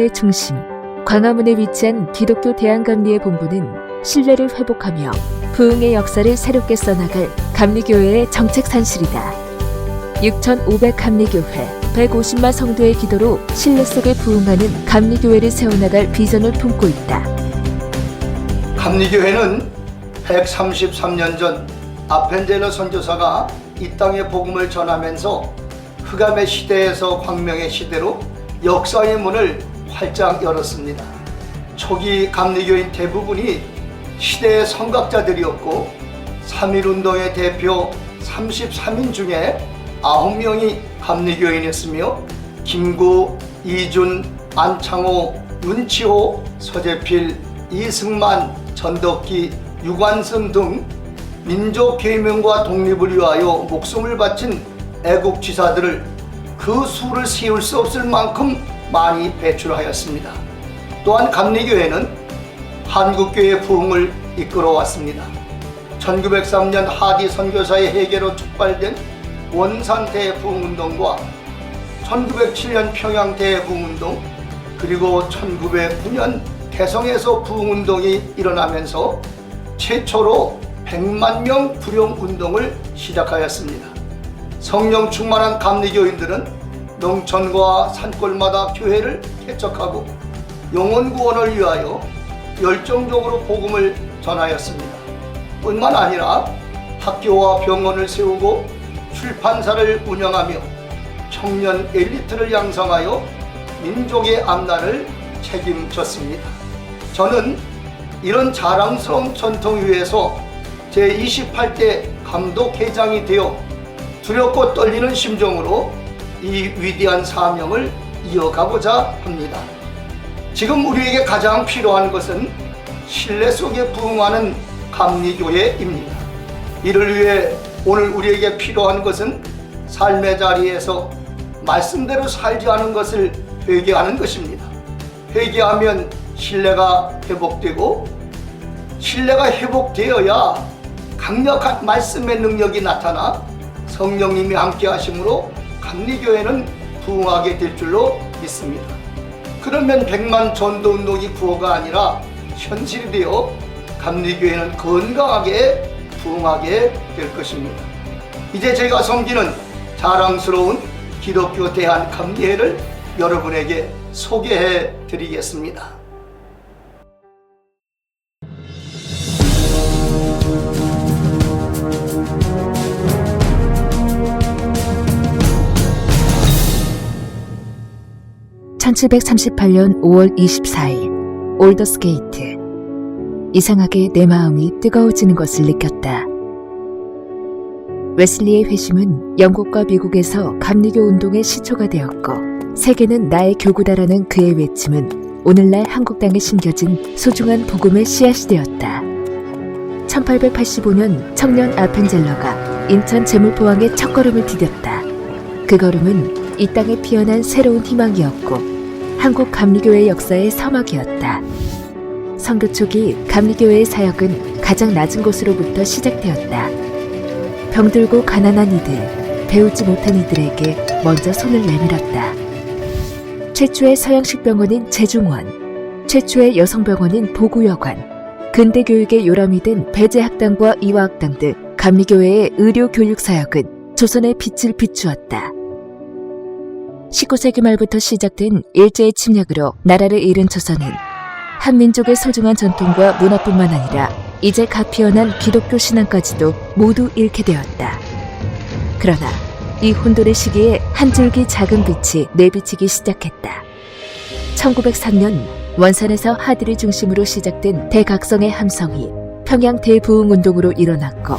서울의 중심, 광화문에 위치한 기독교 대한감리의 본부는 신뢰를 회복하며 부흥의 역사를 새롭게 써나갈 감리교회의 정책 산실이다. 6,500 감리교회, 150만 성도의 기도로 신뢰 속에 부흥하는 감리교회를 세워나갈 비전을 품고 있다. 감리교회는 133년 전 아펜젤러 선교사가 이 땅에 복음을 전하면서 흑암의 시대에서 광명의 시대로 역사의 문을 활짝 열었습니다. 초기 감리교인 대부분이 시대의 선각자들이었고 3.1운동의 대표 33인 중에 9명이 감리교인이었으며 김구, 이준, 안창호, 윤치호, 서재필, 이승만, 전덕기, 유관승 등 민족 계명과 독립을 위하여 목숨을 바친 애국 지사들을 그 수를 세울 수 없을 만큼 많이 배출하였습니다. 또한 감리교회는 한국교회 부흥을 이끌어 왔습니다. 1903년 하디 선교사의 해계로 촉발된 원산 대 부흥운동과 1907년 평양 대 부흥운동 그리고 1909년 개성에서 부흥운동이 일어나면서 최초로 100만 명 부령운동을 시작하였습니다. 성령 충만한 감리교인들은 농촌과 산골마다 교회를 개척하고 영혼 구원을 위하여 열정적으로 복음을 전하였습니다. 뿐만 아니라 학교와 병원을 세우고 출판사를 운영하며 청년 엘리트를 양성하여 민족의 앞날을 책임졌습니다. 저는 이런 자랑스러운 전통 위에서 제28대 감독회장이 되어 두렵고 떨리는 심정으로 이 위대한 사명을 이어가고자 합니다. 지금 우리에게 가장 필요한 것은 신뢰 속에 부응하는 감리교회입니다. 이를 위해 오늘 우리에게 필요한 것은 삶의 자리에서 말씀대로 살지 않은 것을 회개하는 것입니다. 회개하면 신뢰가 회복되고 신뢰가 회복되어야 강력한 말씀의 능력이 나타나 성령님이 함께 하심으로 감리교회는 부흥하게 될 줄로 믿습니다. 그러면 백만 전도 운동이 구호가 아니라 현실이 되어 감리교회는 건강하게 부흥하게 될 것입니다. 이제 제가 섬기는 자랑스러운 기독교 대한 감리회를 여러분에게 소개해 드리겠습니다. (1738년 5월 24일) 올더스 게이트 이상하게 내 마음이 뜨거워지는 것을 느꼈다. 웨슬리의 회심은 영국과 미국에서 감리교 운동의 시초가 되었고 세계는 나의 교구다라는 그의 외침은 오늘날 한국 땅에 심겨진 소중한 복음의 씨앗이 되었다. 1885년 청년 아펜젤러가 인천 제물포항에 첫걸음을 디뎠다. 그 걸음은 이 땅에 피어난 새로운 희망이었고 한국 감리교회 역사의 서막이었다. 선교 초기 감리교회의 사역은 가장 낮은 곳으로부터 시작되었다. 병들고 가난한 이들, 배우지 못한 이들에게 먼저 손을 내밀었다. 최초의 서양식 병원인 제중원, 최초의 여성 병원인 보구여관, 근대 교육의 요람이 된 배제학당과 이화학당 등 감리교회의 의료 교육 사역은 조선의 빛을 비추었다. 19세기 말부터 시작된 일제의 침략으로 나라를 잃은 조선은 한민족의 소중한 전통과 문화뿐만 아니라 이제 갓 피어난 기독교 신앙까지도 모두 잃게 되었다. 그러나 이 혼돈의 시기에 한 줄기 작은 빛이 내비치기 시작했다. 1903년 원산에서 하들을 중심으로 시작된 대각성의 함성이 평양 대부흥 운동으로 일어났고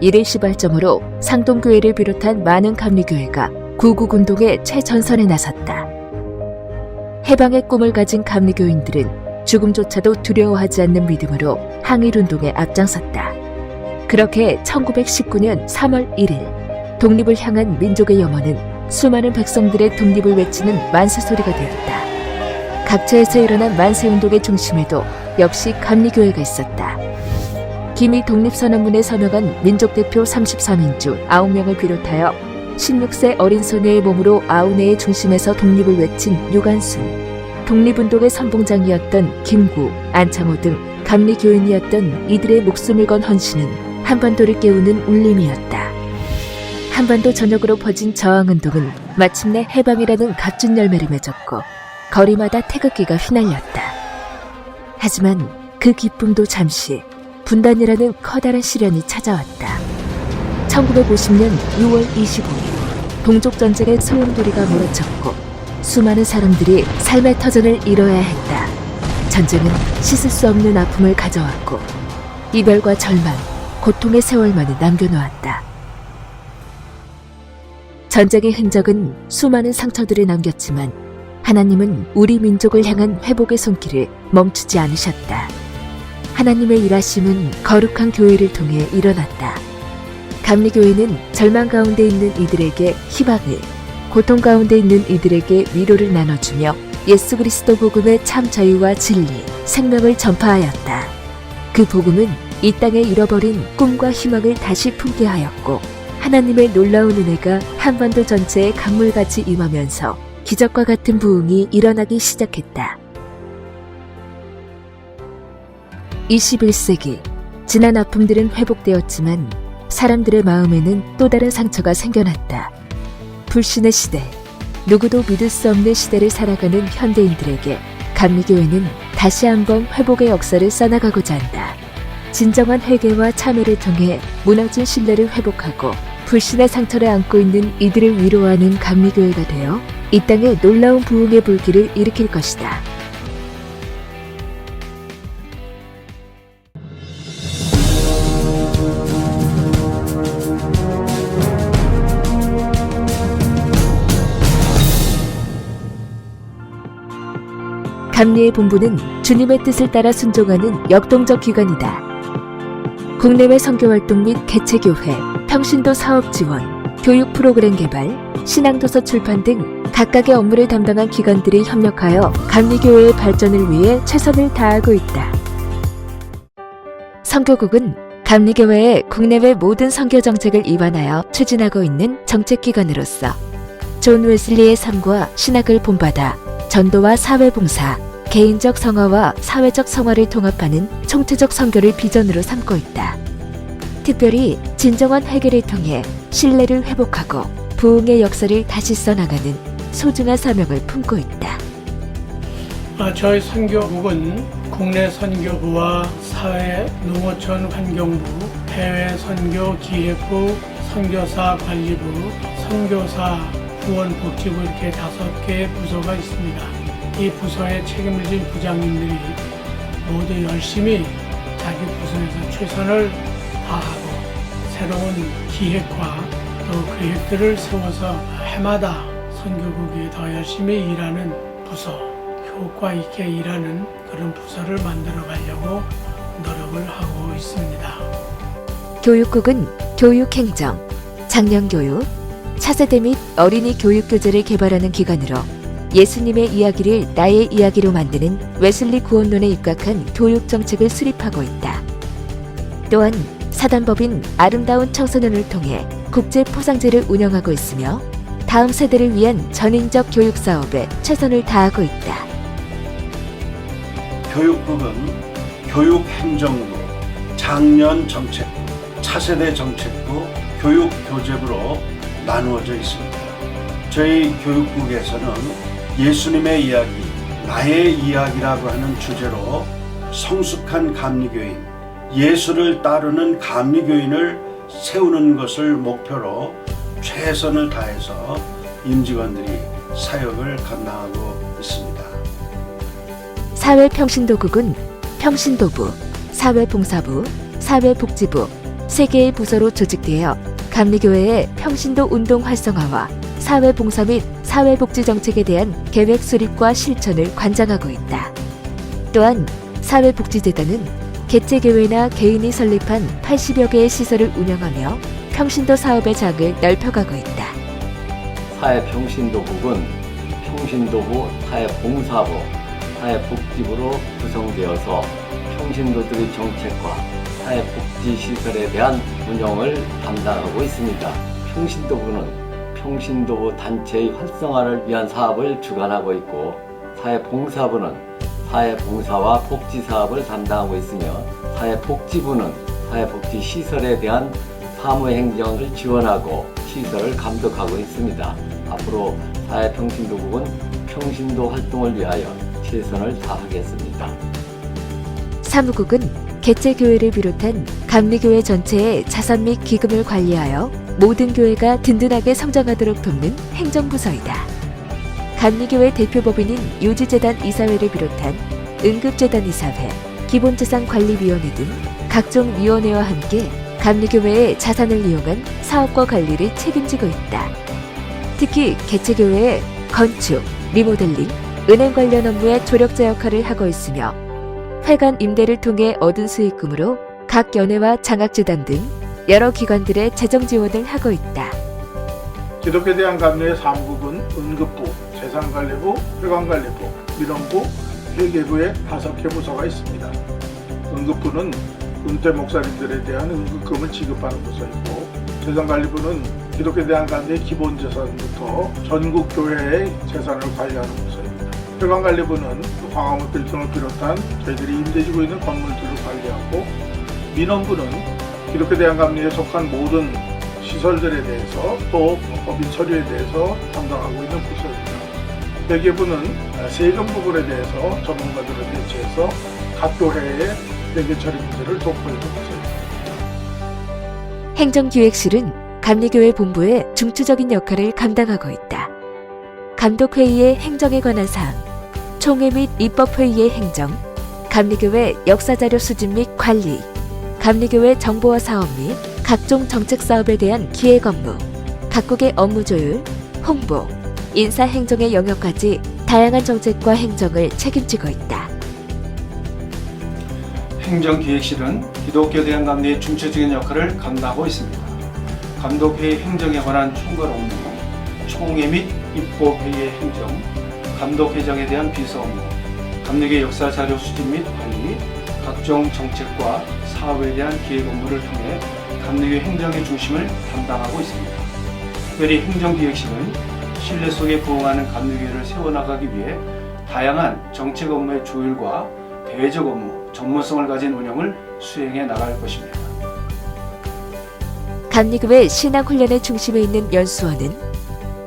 이를 시발점으로 상동교회를 비롯한 많은 감리교회가 구국운동의 최전선에 나섰다. 해방의 꿈을 가진 감리교인들은 죽음조차도 두려워하지 않는 믿음으로 항일운동에 앞장섰다. 그렇게 1919년 3월 1일 독립을 향한 민족의 염원은 수많은 백성들의 독립을 외치는 만세 소리가 되었다. 각처에서 일어난 만세운동의 중심에도 역시 감리교회가 있었다. 김이 독립선언문에 서명한 민족대표 33인 중 9명을 비롯하여 16세 어린 소녀의 몸으로 아우네의 중심에서 독립을 외친 유관순, 독립운동의 선봉장이었던 김구, 안창호 등 감리 교인이었던 이들의 목숨을 건 헌신은 한반도를 깨우는 울림이었다. 한반도 전역으로 퍼진 저항운동은 마침내 해방이라는 값진 열매를 맺었고 거리마다 태극기가 휘날렸다. 하지만 그 기쁨도 잠시 분단이라는 커다란 시련이 찾아왔다. 1950년 6월 25일 동족 전쟁의 소용돌이가 몰아쳤고 수많은 사람들이 삶의 터전을 잃어야 했다. 전쟁은 씻을 수 없는 아픔을 가져왔고 이별과 절망, 고통의 세월만을 남겨놓았다. 전쟁의 흔적은 수많은 상처들을 남겼지만 하나님은 우리 민족을 향한 회복의 손길을 멈추지 않으셨다. 하나님의 일하심은 거룩한 교회를 통해 일어났다. 감리교회는 절망 가운데 있는 이들에게 희망을, 고통 가운데 있는 이들에게 위로를 나눠주며 예수 그리스도 복음의 참 자유와 진리, 생명을 전파하였다. 그 복음은 이 땅에 잃어버린 꿈과 희망을 다시 품게 하였고 하나님의 놀라운 은혜가 한반도 전체에 강물같이 임하면서 기적과 같은 부흥이 일어나기 시작했다. 21세기 지난 아픔들은 회복되었지만 사람들의 마음에는 또 다른 상처가 생겨났다. 불신의 시대, 누구도 믿을 수 없는 시대를 살아가는 현대인들에게 감리교회는 다시 한번 회복의 역사를 써나가고자 한다. 진정한 회개와 참회를 통해 무너진 신뢰를 회복하고 불신의 상처를 안고 있는 이들을 위로하는 감리교회가 되어 이 땅에 놀라운 부흥의 불길을 일으킬 것이다. 감리의 본부는 주님의 뜻을 따라 순종하는 역동적 기관이다. 국내외 선교활동 및 개체교회, 평신도 사업 지원, 교육 프로그램 개발, 신앙도서 출판 등 각각의 업무를 담당한 기관들이 협력하여 감리교회의 발전을 위해 최선을 다하고 있다. 선교국은 감리교회의 국내외 모든 선교 정책을 입안하여 추진하고 있는 정책기관으로서 존 웨슬리의 삶과 신학을 본받아 전도와 사회봉사, 개인적 성화와 사회적 성화를 통합하는 총체적 선교를 비전으로 삼고 있다. 특별히 진정한 회개를 통해 신뢰를 회복하고 부흥의 역사를 다시 써나가는 소중한 사명을 품고 있다. 아, 저희 선교국은 국내 선교부와 사회 농어촌 환경부, 해외 선교 기획부, 선교사 관리부, 선교사 후원복지부 이렇게 다섯 개의 부서가 있습니다. 이 부서에 책임을 진 부장님들이 모두 열심히 자기 부서에서 최선을 다하고 새로운 기획과 또 계획들을 세워서 해마다 선교국이 더 열심히 일하는 부서, 효과 있게 일하는 그런 부서를 만들어 가려고 노력을 하고 있습니다. 교육국은 교육행정, 장년교육, 차세대 및 어린이 교육 교재를 개발하는 기관으로 예수님의 이야기를 나의 이야기로 만드는 웨슬리 구원론에 입각한 교육 정책을 수립하고 있다. 또한 사단법인 아름다운 청소년을 통해 국제 포상제를 운영하고 있으며 다음 세대를 위한 전인적 교육 사업에 최선을 다하고 있다. 교육부는 교육행정부, 장년 정책부, 차세대 정책부, 교육교재부로 나누어져 있습니다. 저희 교육국에서는 예수님의 이야기, 나의 이야기라고 하는 주제로 성숙한 감리교인, 예수를 따르는 감리교인을 세우는 것을 목표로 최선을 다해서 임직원들이 사역을 감당하고 있습니다. 사회평신도국은 평신도부, 사회봉사부, 사회복지부 세 개의 부서로 조직되어 감리교회의 평신도 운동 활성화와 사회봉사 및 사회복지 정책에 대한 계획 수립과 실천을 관장하고 있다. 또한 사회복지재단은 개체교회나 개인이 설립한 80여 개의 시설을 운영하며 평신도 사업의 장을 넓혀가고 있다. 사회평신도국은 평신도부, 사회봉사부, 사회복지부로 구성되어서 평신도들의 정책과 사회복지시설에 대한 운영을 담당하고 있습니다. 평신도부는 평신도부 단체의 활성화를 위한 사업을 주관하고 있고 사회봉사부는 사회봉사와 복지사업을 담당하고 있으며 사회복지부는 사회복지시설에 대한 사무행정을 지원하고 시설을 감독하고 있습니다. 앞으로 사회평신도국은 평신도 활동을 위하여 최선을 다하겠습니다. 사무국은 개체교회를 비롯한 감리교회 전체의 자산 및 기금을 관리하여 모든 교회가 든든하게 성장하도록 돕는 행정부서이다. 감리교회 대표법인인 유지재단 이사회를 비롯한 응급재단 이사회, 기본재산관리위원회 등 각종 위원회와 함께 감리교회의 자산을 이용한 사업과 관리를 책임지고 있다. 특히 개체교회의 건축, 리모델링, 은행 관련 업무에 조력자 역할을 하고 있으며 회관 임대를 통해 얻은 수익금으로 각 연회와 장학재단 등 여러 기관들의 재정 지원을 하고 있다. 기독교에 대한 감리의 사무국은 응급부, 재산관리부, 회관관리부, 민원부, 회계부에 다섯 개 부서가 있습니다. 응급부는 은퇴 목사님들에 대한 응급금을 지급하는 부서이고 재산관리부는 기독교에 대한 감리의 기본 재산부터 전국 교회의 재산을 관리하는 부서입니다. 회관관리부는 광화문 빌딩을 비롯한 저희들이 임대지고 있는 건물들을 관리하고 민원부는 기독교 대한 감리에 속한 모든 시설들에 대해서 또 법인 서류에 대해서 담당하고 있는 부서입니다. 회계부는 세금 부분에 대해서 전문가들을 배치해서 각 교회의 회계 처리 문제를 돕고 부서입니다. 행정기획실은 감리교회 본부의 중추적인 역할을 감당하고 있다. 감독회의의 행정에 관한 사항, 총회 및 입법회의의 행정, 감리교회 역사자료 수집 및 관리, 감리교회 정보화 사업 및 각종 정책 사업에 대한 기획 업무, 각국의 업무 조율, 홍보, 인사 행정의 영역까지 다양한 정책과 행정을 책임지고 있다. 행정기획실은 기독교 대한 감리의 중체적인 역할을 감당하고 있습니다. 감독회의 행정에 관한 총괄 업무, 총회 및 입법회의의 행정, 감독회장에 대한 비서 업무, 감리교 역사 자료 수집 및 관리, 각종 정책과 사업에 대한 기획 업무를 통해 감리교 행정의 중심을 담당하고 있습니다. 특별히 행정기획실은 신뢰 속에 부응하는 감리교회를 세워나가기 위해 다양한 정책 업무의 조율과 대외적 업무, 전문성을 가진 운영을 수행해 나갈 것입니다. 감리교회 신앙훈련의 중심에 있는 연수원은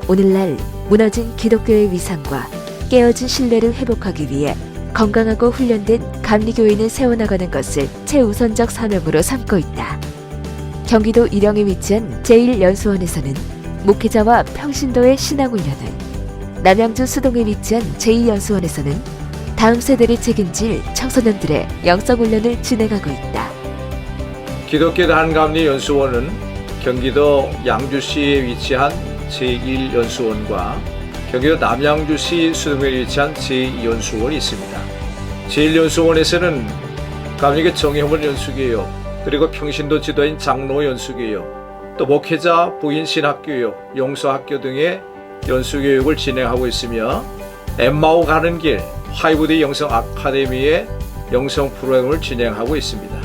오늘날 무너진 기독교의 위상과 깨어진 신뢰를 회복하기 위해 건강하고 훈련된 감리교인을 세워나가는 것을 최우선적 사명으로 삼고 있다. 경기도 일영에 위치한 제1연수원에서는 목회자와 평신도의 신앙훈련을, 남양주 수동에 위치한 제2연수원에서는 다음 세대를 책임질 청소년들의 영성훈련을 진행하고 있다. 기독교 한감리 연수원은 경기도 양주시에 위치한 제1연수원과 경기도 남양주시 수동에 위치한 제2연수원이 있습니다. 제1연수원에서는 감리교 정형원 연수교육, 그리고 평신도 지도인 장로 연수교육, 또 목회자 부인 신학교육, 용서학교 등의 연수교육을 진행하고 있으며 엠마오 가는 길 화이브디 영성 아카데미의 영성 프로그램을 진행하고 있습니다.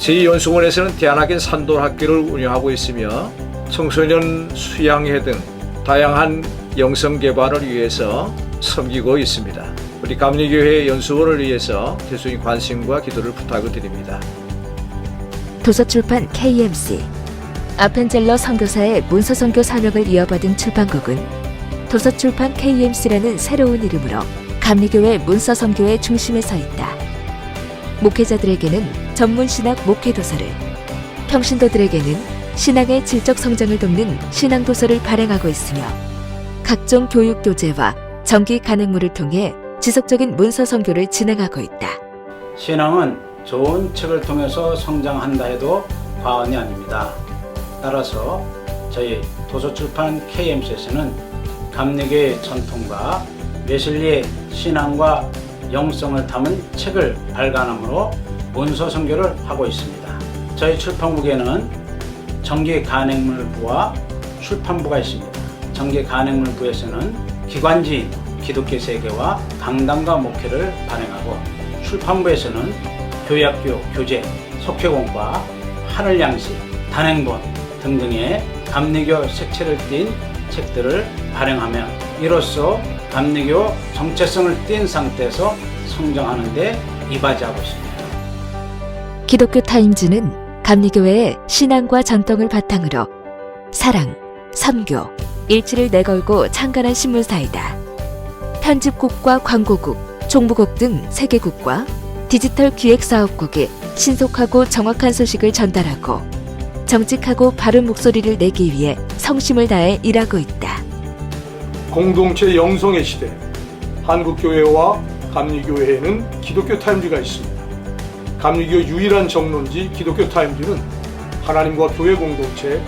제2연수원에서는 대안학교 산돌학교를 운영하고 있으며 청소년 수양회 등 다양한 영성 개발을 위해서 섬기고 있습니다. 우리 감리교회 연수원을 위해서 계속인 관심과 기도를 부탁드립니다. 도서출판 KMC 아펜젤러 선교사의 문서선교 사명을 이어받은 출판국은 도서출판 KMC라는 새로운 이름으로 감리교회 문서선교의 중심에 서 있다. 목회자들에게는 전문 신학 목회 도서를, 평신도들에게는 신앙의 질적 성장을 돕는 신앙 도서를 발행하고 있으며 각종 교육 교재와 정기 간행물을 통해 지속적인 문서 선교를 진행하고 있다. 신앙은 좋은 책을 통해서 성장한다 해도 과언이 아닙니다. 따라서 저희 도서출판 KMC에서는 감리교의 전통과 웨슬리의 신앙과 영성을 담은 책을 발간함으로 문서 선교를 하고 있습니다. 저희 출판국에는 정기 간행물부와 출판부가 있습니다. 정기 간행물부에서는 기관지인 기독교 세계와 강단과 목회를 발행하고 출판부에서는 교약교, 교재, 속회공과 하늘양식, 단행본 등등의 감리교 색채를 띤 책들을 발행하며 이로써 감리교 정체성을 띈 상태에서 성장하는 데 이바지하고 있습니다. 기독교 타임즈는 감리교회의 신앙과 전통을 바탕으로 사랑, 선교, 일치를 내걸고 창간한 신문사이다. 편집국과 광고국, 총무국 등 세계국과 디지털 기획사업국에 신속하고 정확한 소식을 전달하고 정직하고 바른 목소리를 내기 위해 성심을 다해 일하고 있다. 공동체 영성의 시대 한국교회와 감리교회에는 기독교 타임즈가 있습니다. 감리교 유일한 정론지 기독교 타임즈는 하나님과 교회 공동체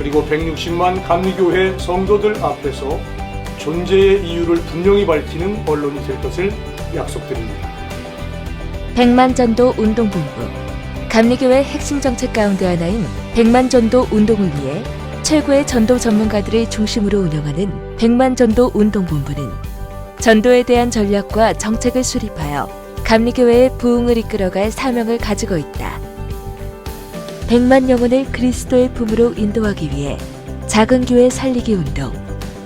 그리고 160만 감리교회 성도들 앞에서 존재의 이유를 분명히 밝히는 언론이 될 것을 약속드립니다. 백만전도 운동본부 감리교회 핵심 정책 가운데 하나인 백만전도 운동을 위해 최고의 전도 전문가들을 중심으로 운영하는 백만전도 운동본부는 전도에 대한 전략과 정책을 수립하여 감리교회의 부흥을 이끌어갈 사명을 가지고 있다. 백만 영혼을 그리스도의 품으로 인도하기 위해 작은 교회 살리기 운동,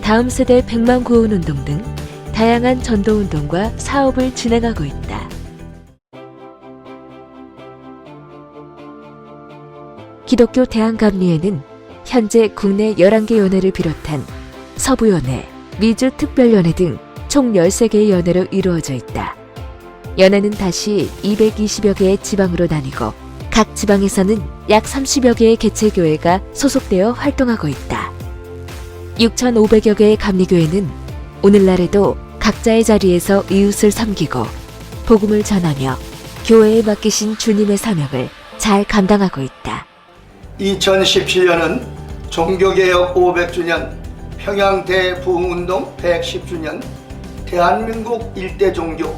다음 세대 백만 구원 운동 등 다양한 전도 운동과 사업을 진행하고 있다. 기독교 대한감리회는 현재 국내 11개 연회를 비롯한 서부연회, 미주특별연회 등 총 13개의 연회로 이루어져 있다. 연회는 다시 220여 개의 지방으로 나뉘고 각 지방에서는 약 30여 개의 개체교회가 소속되어 활동하고 있다. 6,500여 개의 감리교회는 오늘날에도 각자의 자리에서 이웃을 섬기고 복음을 전하며 교회에 맡기신 주님의 사명을 잘 감당하고 있다. 2017년은 종교개혁 500주년, 평양 대부흥운동 110주년, 대한민국 일대 종교,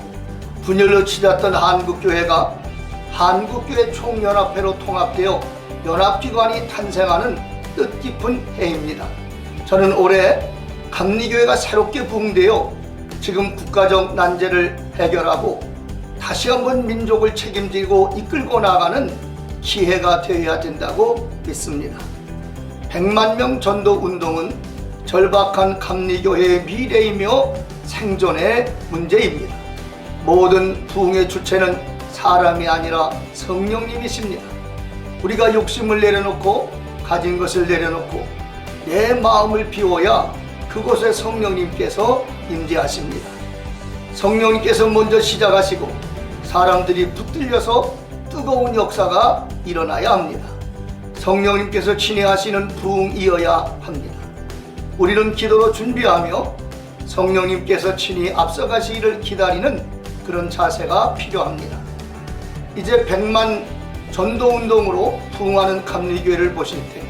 분열로 치닫던 한국교회가 한국교회 총연합회로 통합되어 연합기관이 탄생하는 뜻깊은 해입니다. 저는 올해 감리교회가 새롭게 부흥되어 지금 국가적 난제를 해결하고 다시 한번 민족을 책임지고 이끌고 나가는 기회가 되어야 된다고 믿습니다. 100만 명 전도 운동은 절박한 감리교회의 미래이며 생존의 문제입니다. 모든 부흥의 주체는 사람이 아니라 성령님이십니다. 우리가 욕심을 내려놓고 가진 것을 내려놓고 내 마음을 비워야 그곳에 성령님께서 임재하십니다. 성령님께서 먼저 시작하시고 사람들이 붙들려서 뜨거운 역사가 일어나야 합니다. 성령님께서 친히 하시는 부흥이어야 합니다. 우리는 기도로 준비하며 성령님께서 친히 앞서가시기를 기다리는 그런 자세가 필요합니다. 이제 백만 전도운동으로 부흥하는 감리교회를 보실 때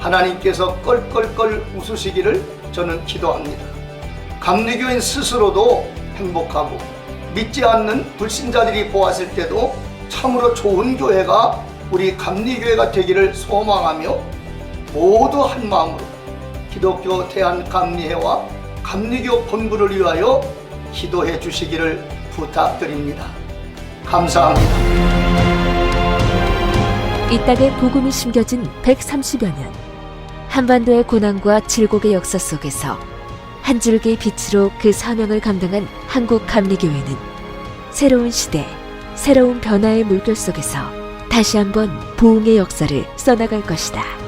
하나님께서 껄껄껄 웃으시기를 저는 기도합니다. 감리교인 스스로도 행복하고 믿지 않는 불신자들이 보았을 때도 참으로 좋은 교회가 우리 감리교회가 되기를 소망하며 모두 한 마음으로 기독교 대한감리회와 감리교 본부를 위하여 기도해 주시기를 부탁드립니다. 감사합니다. 이 땅에 복음이 심겨진 130여 년. 한반도의 고난과 질곡의 역사 속에서 한 줄기의 빛으로 그 사명을 감당한 한국 감리교회는 새로운 시대, 새로운 변화의 물결 속에서 다시 한번 부흥의 역사를 써나갈 것이다.